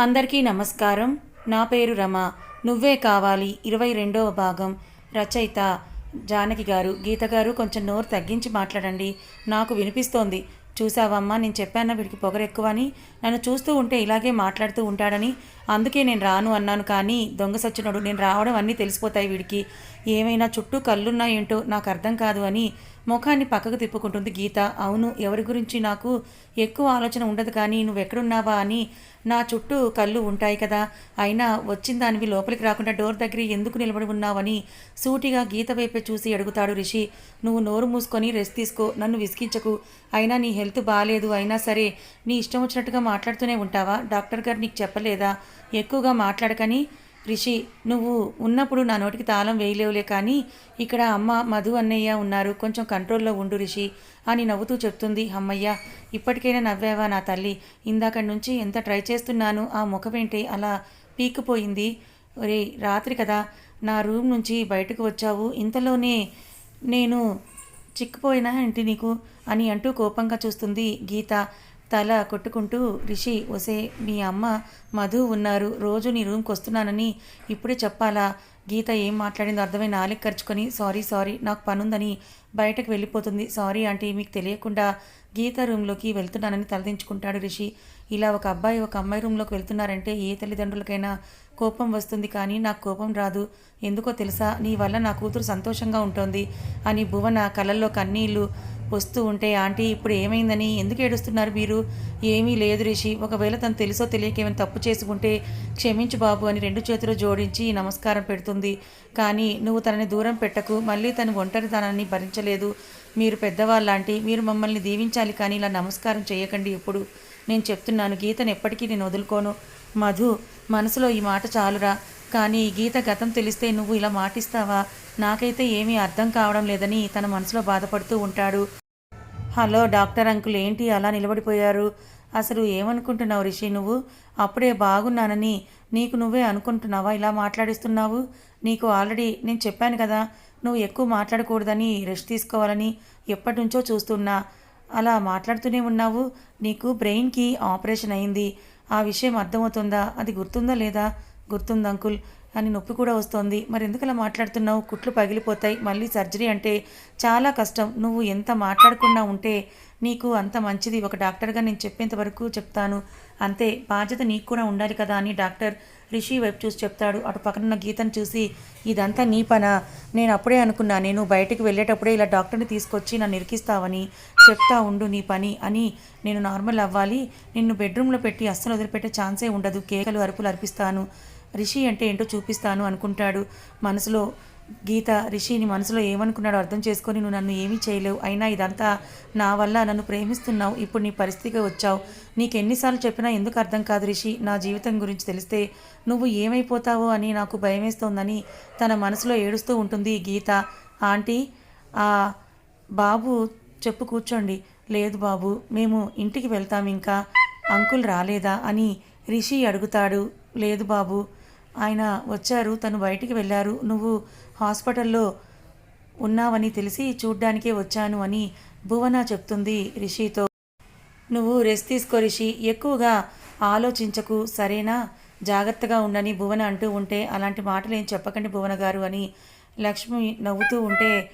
అందరికీ నమస్కారం. నా పేరు రమ. నువ్వే కావాలి. ఇరవై రెండవ భాగం. రచయిత జానకి గారు గీత గారు కొంచెం నోరు తగ్గించి మాట్లాడండి. నాకు వినిపిస్తోంది. చూసావమ్మా నేను చెప్పాను వీడికి పొగరెక్కువ అని నన్ను చూస్తూ ఉంటే ఇలాగే మాట్లాడుతూ ఉంటాడని? అందుకే నేను రాను అన్నాను కానీ దొంగ సచ్చినోడు నేను రావడం అన్నీ తెలిసిపోతాయి వీడికి. ఏమైనా చుట్టూ కళ్ళున్నాయేంటో నాకు అర్థం కాదు అని ముఖాన్ని పక్కకు తిప్పుకుంటుంది గీత. అవును ఎవరి గురించి నాకు ఎక్కువ ఆలోచన ఉండదు కానీ నువ్వు ఎక్కడున్నావా అని నా చుట్టూ కళ్ళు ఉంటాయి కదా. అయినా వచ్చిన దానివి లోపలికి రాకుండా డోర్ దగ్గర ఎందుకు నిలబడి ఉన్నావని సూటిగా గీత వైపే చూసి అడుగుతాడు రిషి. నువ్వు నోరు మూసుకొని రెస్ట్ తీసుకో నన్ను విసిగించకు. అయినా నీ హెల్త్ బాగాలేదు అయినా సరే నీ ఇష్టం వచ్చినట్టుగా మాట్లాడుతూనే ఉంటావా? డాక్టర్ గారు నీకు చెప్పలేదా? ఎక్కువగా మాట్లాడకని రిషి నువ్వు ఉన్నప్పుడు నా నోటికి తాళం వేయలేవులే కానీ ఇక్కడ అమ్మ మధు అన్నయ్య ఉన్నారు. కొంచెం కంట్రోల్లో ఉండు రిషి అని నవ్వుతూ చెప్తుంది అమ్మయ్య. ఇప్పటికైనా నవ్వావా నా తల్లి? ఇందాక నుంచి ఎంత ట్రై చేస్తున్నాను. ఆ ముఖమేంటి? అలా పీక్కుపోయింది. ఒరే రాత్రి కదా. నా రూమ్ నుంచి బయటకు వచ్చావు. ఇంతలోనే నేను చిక్కుపోయినా ఏంటి నీకు? అని అంటూ కోపంగా చూస్తుంది గీత. తల కొట్టుకుంటూ రిషి ఒసే మీ అమ్మ మధు ఉన్నారు. రోజు నీ రూమ్కి వస్తున్నానని ఇప్పుడే చెప్పాలా? గీత ఏం మాట్లాడిందో అర్థమై నాలుగు ఖర్చుకొని సారీ సారీ నాకు పనుందని బయటకు వెళ్ళిపోతుంది. సారీ అంటే మీకు తెలియకుండా గీత రూమ్లోకి వెళ్తున్నానని తలదించుకుంటాడు రిషి. ఇలా ఒక అబ్బాయి ఒక అమ్మాయి రూమ్లోకి వెళ్తున్నారంటే ఏ తల్లిదండ్రులకైనా కోపం వస్తుంది కానీ నాకు కోపం రాదు. ఎందుకో తెలుసా? నీ వల్ల నా కూతురు సంతోషంగా ఉంటుంది అని భువన కళ్ళల్లో కన్నీళ్ళు వస్తూ ఉంటే ఆంటీ ఇప్పుడు ఏమైందని? ఎందుకు ఏడుస్తున్నారు మీరు? ఏమీ లేదు రిషి. ఒకవేళ తను తెలుసో తెలియక ఏమైనా తప్పు చేసుకుంటే క్షమించు బాబు అని రెండు చేతులు జోడించి నమస్కారం పెడుతుంది. కానీ నువ్వు తనని దూరం పెట్టకు. మళ్ళీ తను ఒంటరితనాన్ని భరించలేదు. మీరు పెద్దవాళ్ళంటి. మీరు మమ్మల్ని దీవించాలి కానీ ఇలా నమస్కారం చేయకండి ఎప్పుడు. నేను చెప్తున్నాను. గీతను ఎప్పటికీ నేను వదులుకోను. మధు మనసులో ఈ మాట చాలురా. కానీ ఈ గీత గతం తెలిస్తే నువ్వు ఇలా మాటిస్తావా? నాకైతే ఏమీ అర్థం కావడం లేదని తన మనసులో బాధపడుతూ ఉంటాడు. హలో డాక్టర్ అంకుల్ ఏంటి అలా నిలబడిపోయారు? అసలు ఏమనుకుంటున్నావు రిషి నువ్వు? అప్పుడే బాగున్నానని నీకు నువ్వే అనుకుంటున్నావా? ఇలా మాట్లాడిస్తున్నావు? నీకు ఆల్రెడీ నేను చెప్పాను కదా నువ్వు ఎక్కువ మాట్లాడకూడదని రెస్ట్ తీసుకోవాలని ఎప్పటి నుంచో చూస్తున్నా. అలా మాట్లాడుతూనే ఉన్నావు? నీకు బ్రెయిన్కి ఆపరేషన్ అయింది. ఆ విషయం అర్థమవుతుందా? అది గుర్తుందా లేదా? గుర్తుంది అంకుల్ అని నొప్పి కూడా వస్తోంది. మరి ఎందుకు అలా మాట్లాడుతున్నావు? కుట్లు పగిలిపోతాయి. మళ్ళీ సర్జరీ అంటే చాలా కష్టం. నువ్వు ఎంత మాట్లాడకుండా ఉంటే నీకు అంత మంచిది. ఒక డాక్టర్గా నేను చెప్పేంత వరకు చెప్తాను. అంతే. బాధ్యత నీకు కూడా ఉండాలి కదా అని డాక్టర్ రిషి వైపు చూసి చెప్తాడు. అటు పక్కనున్న గీతను చూసి ఇదంతా నీ పన? నేను అప్పుడే అనుకున్నా. నేను బయటకు వెళ్ళేటప్పుడే ఇలా డాక్టర్ని తీసుకొచ్చి నన్ను ఇరికిస్తావని చెప్తా ఉండు నీ పని అని నేను నార్మల్ అవ్వాలి. నిన్ను బెడ్రూమ్లో పెట్టి అస్సలు వదిలిపెట్టే ఛాన్సే ఉండదు. కేకలు అరుపులు అర్పిస్తాను. రిషి అంటే ఏంటో చూపిస్తాను అనుకుంటాడు. మనసులో గీత రిషిని మనసులో ఏమనుకున్నాడో అర్థం చేసుకొని నువ్వు నన్ను ఏమీ చేయలేవు. అయినా ఇదంతా నా వల్ల నన్ను ప్రేమిస్తున్నావు. ఇప్పుడు నీ పరిస్థితిగా వచ్చావు. నీకు ఎన్నిసార్లు చెప్పినా ఎందుకు అర్థం కాదు రిషి? నా జీవితం గురించి తెలిస్తే నువ్వు ఏమైపోతావో అని నాకు భయమేస్తోందని తన మనసులో ఏడుస్తూ ఉంటుంది గీత. ఆంటీ ఆ బాబు చెప్పు కూర్చోండి. లేదు బాబు మేము ఇంటికి వెళ్తాం ఇంకా. అంకుల్ రాలేదా అని రిషి అడుగుతాడు. లేదు బాబు ఆయన వచ్చారు తను బయటికి వెళ్ళారు. నువ్వు హాస్పిటల్లో ఉన్నావని తెలిసి చూడ్డానికే వచ్చాను అని భువన చెప్తుంది రిషితో. నువ్వు రెస్ట్ తీసుకో రిషి ఎక్కువగా ఆలోచించకు సరేనా? జాగ్రత్తగా ఉండని భువన అంటూ ఉంటే అలాంటి మాటలు ఏం చెప్పకండి భువన గారు అని లక్ష్మి నవ్వుతూ ఉంటే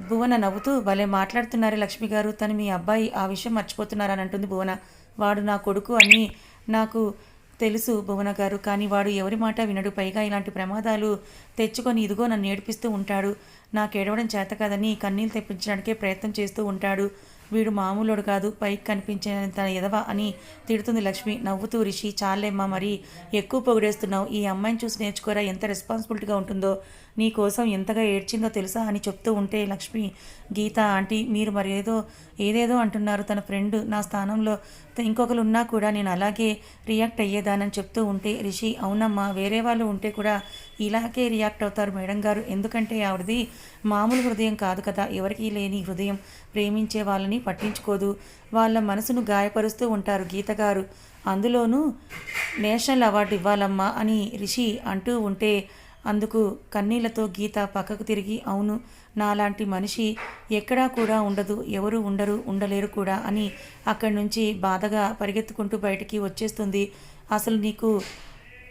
భువన నవ్వుతూ భలే మాట్లాడుతున్నారు లక్ష్మి గారు తను మీ అబ్బాయి ఆ విషయం మర్చిపోతున్నారని అంటుంది భువన. వాడు నా కొడుకు అని నాకు తెలుసు భువన గారు కానీ వాడు ఎవరి మాట వినడు. పైగా ఇలాంటి ప్రమాదాలు తెచ్చుకొని ఇదిగో నన్ను ఏడిపిస్తూ ఉంటాడు. నాకు ఏడవడం చేత కాదని కన్నీళ్ళు తెప్పించడానికే ప్రయత్నం చేస్తూ ఉంటాడు. వీడు మామూలుడు కాదు. పైకి కనిపించేంత ఎదవ అని తిడుతుంది లక్ష్మి. నవ్వుతూ రిషి చాలేమ్మా మరి ఎక్కువ పొగిడేస్తున్నావు. ఈ అమ్మాయిని చూసి నేర్చుకోరా? ఎంత రెస్పాన్సిబిలిటీగా ఉంటుందో. నీకోసం ఎంతగా ఏడ్చిందో తెలుసా అని చెప్తూ ఉంటే లక్ష్మి గీత ఆంటీ మీరు మరి ఏదో ఏదేదో అంటున్నారు తన ఫ్రెండ్. నా స్థానంలో ఇంకొకరు ఉన్నా కూడా నేను అలాగే రియాక్ట్ అయ్యేదానని చెప్తూ ఉంటే రిషి అవునమ్మా వేరే వాళ్ళు ఉంటే కూడా ఇలాగే రియాక్ట్ అవుతారు మేడం గారు. ఎందుకంటే ఆవిడది మామూలు హృదయం కాదు కదా. ఎవరికీ లేని హృదయం ప్రేమించే వాళ్ళని పట్టించుకోదు. వాళ్ళ మనసును గాయపరుస్తూ ఉంటారు గీత గారు. అందులోనూ నేషనల్ అవార్డు ఇవ్వాలమ్మా అని రిషి అంటూ ఉంటే అందుకు కన్నీళ్ళతో గీత పక్కకు తిరిగి అవును నాలాంటి మనిషి ఎక్కడా కూడా ఉండదు ఎవరు ఉండరు ఉండలేరు కూడా అని అక్కడి నుంచి బాధగా పరిగెత్తుకుంటూ బయటికి వచ్చేస్తుంది. అసలు నీకు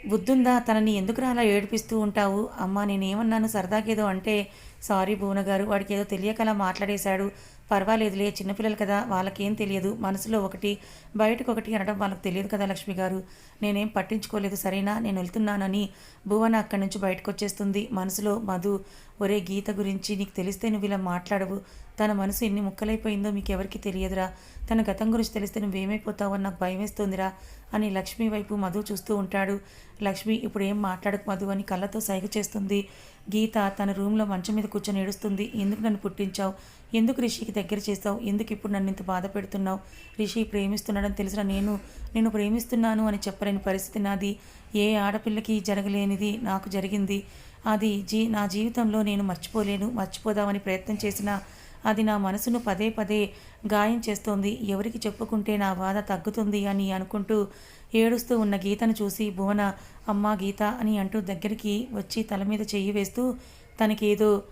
బుద్ధుందా? తనని ఎందుకు అలా ఏడిపిస్తూ ఉంటావు? అమ్మా నేనేమన్నాను సరదాకేదో అంటే సారీ భువన గారు వాడికి ఏదో తెలియక అలా మాట్లాడేశాడు. పర్వాలేదులే చిన్నపిల్లలు కదా వాళ్ళకేం తెలియదు. మనసులో ఒకటి బయటకు ఒకటి అనడం వాళ్ళకి తెలియదు కదా లక్ష్మి గారు నేనేం పట్టించుకోలేదు సరేనా? నేను వెళ్తున్నానని భువన అక్కడి నుంచి బయటకు వచ్చేస్తుంది మనసులో మధు ఒరే గీత గురించి నీకు తెలిస్తే నువ్వు ఇలా మాట్లాడవు. తన మనసు ఎన్ని ముక్కలైపోయిందో మీకు ఎవరికి తెలియదురా. తన గతం గురించి తెలిస్తే నువ్వేమైపోతావో నాకు భయం వేస్తుందిరా అని లక్ష్మి వైపు మధు చూస్తూ ఉంటాడు. లక్ష్మి ఇప్పుడు ఏం మాట్లాడకు మధు అని కళ్ళతో సైగ చేస్తుంది. గీత తన రూమ్లో మంచం మీద కూర్చొని ఏడుస్తుంది. ఎందుకు నన్ను పుట్టించావు? ఎందుకు రిషికి దగ్గర చేస్తావు ఎందుకు ఇప్పుడు నన్ను ఇంత బాధ పెడుతున్నావు? రిషి ప్రేమిస్తున్నాడని తెలిసిన నేను. నేను ప్రేమిస్తున్నాను అని చెప్పలేని పరిస్థితి నాది. ఏ ఆడపిల్లకి జరగలేనిది నాకు జరిగింది. అది జీ నా జీవితంలో నేను మర్చిపోలేను. మర్చిపోదామని ప్రయత్నం చేసినా అది నా మనసును పదే పదే గాయం చేస్తోంది. ఎవరికి చెప్పుకుంటే నా బాధ తగ్గుతుంది అని అనుకుంటూ ఏడుస్తూ ఉన్న గీతను చూసి భువన అమ్మా గీత అని అంటూ దగ్గరికి వచ్చి తల మీద చెయ్యి వేస్తూ తనకేదో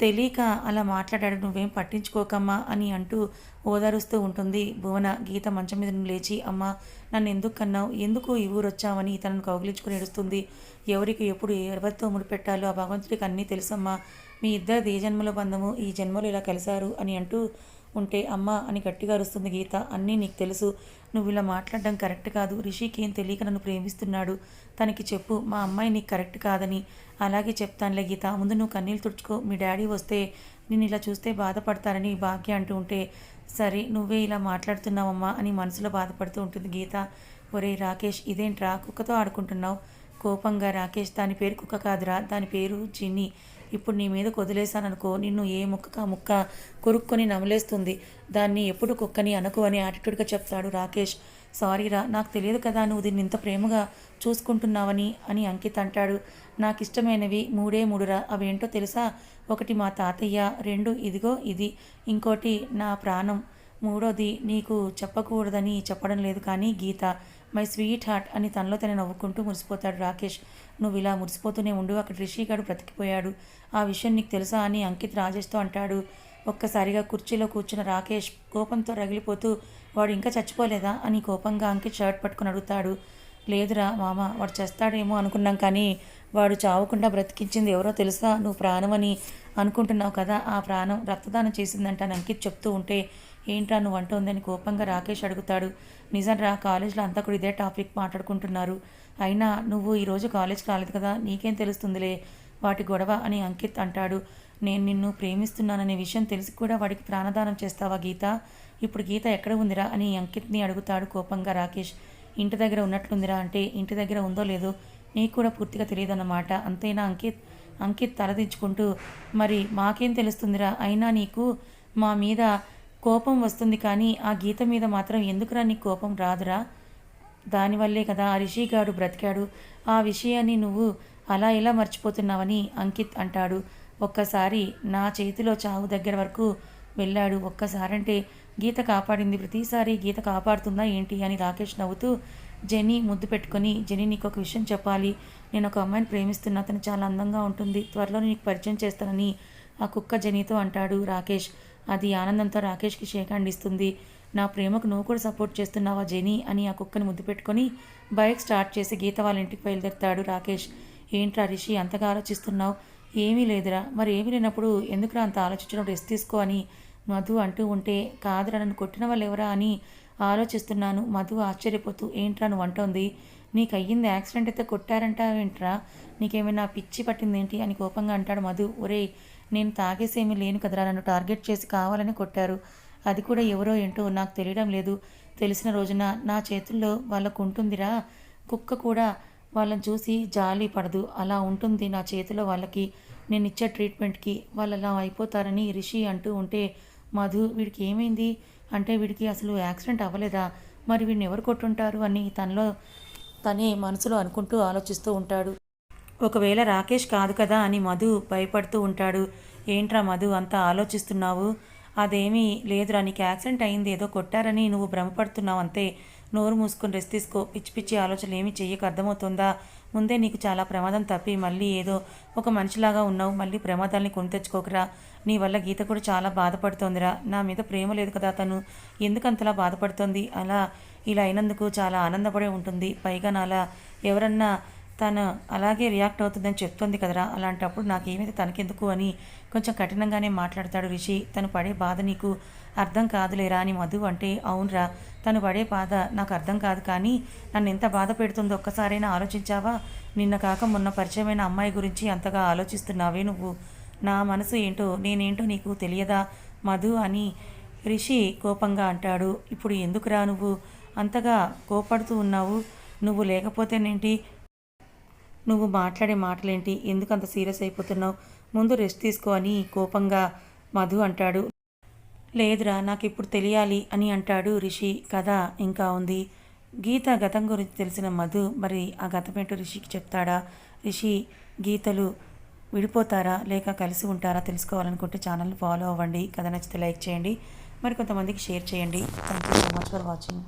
తెలియక అలా మాట్లాడాడు నువ్వేం పట్టించుకోకమ్మా అని అంటూ ఓదారుస్తూ ఉంటుంది. భువన గీత మంచం మీద లేచి అమ్మ నన్ను ఎందుకు కన్నావు? ఎందుకు ఈ ఊరు వచ్చావని తనను కౌగిలించుకుని ఏడుస్తుంది. ఎవరికి ఎప్పుడు ఎవరితో ముడిపెట్టాలో ఆ భగవంతుడికి అన్నీ తెలుసమ్మా. మీ ఇద్దరిది ఏ జన్మల బంధము? ఈ జన్మలో ఇలా కలిశారు అని అంటూ ఉంటే అమ్మ అని గట్టిగా అరుస్తుంది గీత. అన్నీ నీకు తెలుసు. నువ్వు ఇలా మాట్లాడడం కరెక్ట్ కాదు. రిషికి ఏం తెలియక నన్ను ప్రేమిస్తున్నాడు. తనకి చెప్పు. మా అమ్మాయి నీకు కరెక్ట్ కాదని. అలాగే చెప్తానులే గీత. ముందు నువ్వు కన్నీళ్ళు తుడుచుకో. మీ డాడీ వస్తే నేను ఇలా చూస్తే బాధపడతారని భాగ్య అంటూ ఉంటే సరే నువ్వే ఇలా మాట్లాడుతున్నావమ్మా అని మనసులో బాధపడుతూ ఉంటుంది గీత. ఒరే రాకేష్ ఇదేంట్రా కుక్కతో ఆడుకుంటున్నావు? కోపంగా రాకేష్ దాని పేరు కుక్క కాదురా. దాని పేరు చిన్ని ఇప్పుడు నీ మీద వదిలేశాననుకో నిన్ను ఏ ముక్క ముక్క కొరుక్కొని నమలేస్తుంది. దాన్ని ఎప్పుడు కుక్కని అనుకో అని యాటిట్యూడ్గా చెప్తాడు రాకేష్. సారీరా నాకు తెలియదు కదా నువ్వు దీన్ని ఇంత ప్రేమగా చూసుకుంటున్నావని అని అంకిత్ అంటాడు. నాకు ఇష్టమైనవి మూడే మూడురా అవేంటో తెలుసా? ఒకటి మా తాతయ్య రెండు ఇదిగో ఇది. ఇంకోటి నా ప్రాణం. మూడోది నీకు చెప్పకూడదని చెప్పడం లేదు కానీ గీత మై స్వీట్ హార్ట్ అని తనలో తన నవ్వుకుంటూ మురిసిపోతాడు రాకేష్. నువ్వు ఇలా మురిసిపోతూనే ఉండు అక్కడ రిషిగాడు బ్రతికిపోయాడు. ఆ విషయం నీకు తెలుసా అని అంకిత్ రాజేష్తో అంటాడు. ఒక్కసారిగా కుర్చీలో కూర్చున్న రాకేష్ కోపంతో రగిలిపోతూ వాడు ఇంకా చచ్చిపోలేదా? అని కోపంగా అంకిత్ షర్ట్ పట్టుకుని అడుగుతాడు. లేదురా మామ వాడు చేస్తాడేమో అనుకున్నాం కానీ వాడు చావకుండా బ్రతికించింది ఎవరో తెలుసా? నువ్వు ప్రాణమని అనుకుంటున్నావు కదా ఆ ప్రాణం రక్తదానం చేసిందంట అని అంకిత్ చెప్తూ ఉంటే ఏంట్రా నువ్వు అంటోందని కోపంగా రాకేష్ అడుగుతాడు. నిజంరా కాలేజ్లో అంతా కూడా ఇదే టాపిక్ మాట్లాడుకుంటున్నారు. అయినా నువ్వు ఈరోజు కాలేజ్కి రాలేదు కదా నీకేం తెలుస్తుందిలే? వాటి గొడవ అని అంకిత్ అంటాడు. నేను నిన్ను ప్రేమిస్తున్నాననే విషయం తెలిసి కూడా వాడికి ప్రాణదానం చేస్తావా గీత? ఇప్పుడు గీత ఎక్కడ ఉందిరా అని అంకిత్ని అడుగుతాడు కోపంగా రాకేష్. ఇంటి దగ్గర ఉన్నట్లుందిరా అంటే ఇంటి దగ్గర ఉందో లేదో నీకు కూడా పూర్తిగా తెలియదన్నమాట. అంతేనా అంకిత్? అంకిత్ తలదించుకుంటూ మరి మాకేం తెలుస్తుందిరా? అయినా నీకు మా మీద కోపం వస్తుంది కానీ ఆ గీత మీద మాత్రం ఎందుకురా నీకు కోపం రాదురా? దానివల్లే కదా ఆ రిషిగాడు బ్రతికాడు. ఆ విషయాన్ని నువ్వు అలా ఎలా మర్చిపోతున్నావని అంకిత్ అంటాడు. ఒక్కసారి నా చేతిలో చావు దగ్గర వరకు వెళ్ళాడు. ఒక్కసారంటే గీత కాపాడింది ప్రతిసారి గీత కాపాడుతుందా ఏంటి అని రాకేష్ నవ్వుతూ జెనీ ముద్దు పెట్టుకొని జెనీ నీకు ఒక విషయం చెప్పాలి. నేను ఒక అమ్మాయిని ప్రేమిస్తున్నా అతను చాలా అందంగా ఉంటుంది. త్వరలో నీకు పరిచయం చేస్తానని ఆ కుక్క జనీతో అంటాడు రాకేష్ అది ఆనందంతో రాకేష్కి షేక్ ఇస్తుంది. నా ప్రేమకు నువ్వు కూడా సపోర్ట్ చేస్తున్నావా జెనీ? అని ఆ కుక్కని ముద్దు పెట్టుకొని బైక్ స్టార్ట్ చేసి గీత వాళ్ళ ఇంటికి బయలుదేరుతాడు రాకేష్. ఏంట్రా రిషి అంతగా ఆలోచిస్తున్నావు? ఏమీ లేదురా. మరి ఏమీ లేనప్పుడు ఎందుకురా అంత ఆలోచించడం? రెస్ట్ తీసుకో అని మధు అంటూ ఉంటే కాదురా నన్ను కొట్టిన వాళ్ళు ఎవరా? అని ఆలోచిస్తున్నాను. మధు ఆశ్చర్యపోతూ ఏంట్రా నువ్వు అంటోంది? నీకు అయ్యింది యాక్సిడెంట్ అయితే కొట్టారంటావేంట్రా? నీకేమైనా పిచ్చి పట్టిందేంటి? అని కోపంగా అంటాడు మధు. ఒరేయ్ నేను తాగేసేమీ లేను కదరా నన్ను టార్గెట్ చేసి కావాలని కొట్టారు. అది కూడా ఎవరో ఏంటో నాకు తెలియడం లేదు. తెలిసిన రోజున నా చేతుల్లో వాళ్ళకు ఉంటుందిరా కుక్క కూడా వాళ్ళని చూసి జాలి పడదు. అలా ఉంటుంది నా చేతిలో వాళ్ళకి. నేను ఇచ్చే ట్రీట్మెంట్కి వాళ్ళు అలా అయిపోతారని రిషి అంటూ ఉంటే మధు వీడికి ఏమైంది? అంటే వీడికి అసలు యాక్సిడెంట్ అవ్వలేదా? మరి వీడిని ఎవరు కొట్టుంటారు అని తనలో తనే మనసులో అనుకుంటూ ఆలోచిస్తూ ఉంటాడు. ఒకవేళ రాకేష్ కాదు కదా అని మధు భయపడుతూ ఉంటాడు. ఏంట్రా మధు అంత ఆలోచిస్తున్నావు? అదేమీ లేదురా నీకు యాక్సిడెంట్ అయింది ఏదో కొట్టారని నువ్వు భ్రమపడుతున్నావు అంతే. నోరు మూసుకొని రెస్ట్ తీసుకో. పిచ్చి పిచ్చి ఆలోచనలు ఏమి చెయ్యక అర్థమవుతుందా? ముందే నీకు చాలా ప్రమాదం తప్పి మళ్ళీ ఏదో ఒక మనిషిలాగా ఉన్నావు మళ్ళీ ప్రమాదాల్ని కొని తెచ్చుకోకరా. నీ వల్ల గీత కూడా చాలా బాధపడుతోందిరా. నా మీద ప్రేమ లేదు కదా తను. ఎందుకు అంతలా బాధపడుతోంది? అలా ఇలా అయినందుకు చాలా ఆనందపడే ఉంటుంది. పైగా నాలా ఎవరన్నా తను అలాగే రియాక్ట్ అవుతుందని చెప్తుంది కదరా. అలాంటప్పుడు నాకేమైతే తనకెందుకు అని కొంచెం కఠినంగానే మాట్లాడతాడు రిషి తను పడే బాధ నీకు అర్థం కాదులేరా అని మధు అంటే అవునరా తను పడే బాధ నాకు అర్థం కాదు కానీ నన్ను ఎంత బాధ పెడుతుందో ఒక్కసారైనా ఆలోచించావా? నిన్న కాక మొన్న పరిచయమైన అమ్మాయి గురించి అంతగా ఆలోచిస్తున్నావే నువ్వు. నా మనసు ఏంటో నేనేంటో నీకు తెలియదా మధు అని రిషి కోపంగా అంటాడు. ఇప్పుడు ఎందుకురా నువ్వు? అంతగా కోపడుతూ ఉన్నావు. నువ్వు లేకపోతేనేంటి? నువ్వు మాట్లాడే మాటలేంటి? ఎందుకు అంత సీరియస్ అయిపోతున్నావు? ముందు రెస్ట్ తీసుకో అని కోపంగా మధు అంటాడు. లేదురా నాకు ఇప్పుడు తెలియాలి అని అంటాడు రిషి. కథ ఇంకా ఉంది. గీత గతం గురించి తెలిసిన మధు మరి ఆ గతమేంటో రిషికి చెప్తాడా? రిషి గీతలు విడిపోతారా? లేక కలిసి ఉంటారా? తెలుసుకోవాలనుకుంటే ఛానల్ని ఫాలో అవ్వండి. కథ నచ్చితే లైక్ చేయండి. మరి కొంతమందికి షేర్ చేయండి. Thank you so much for watching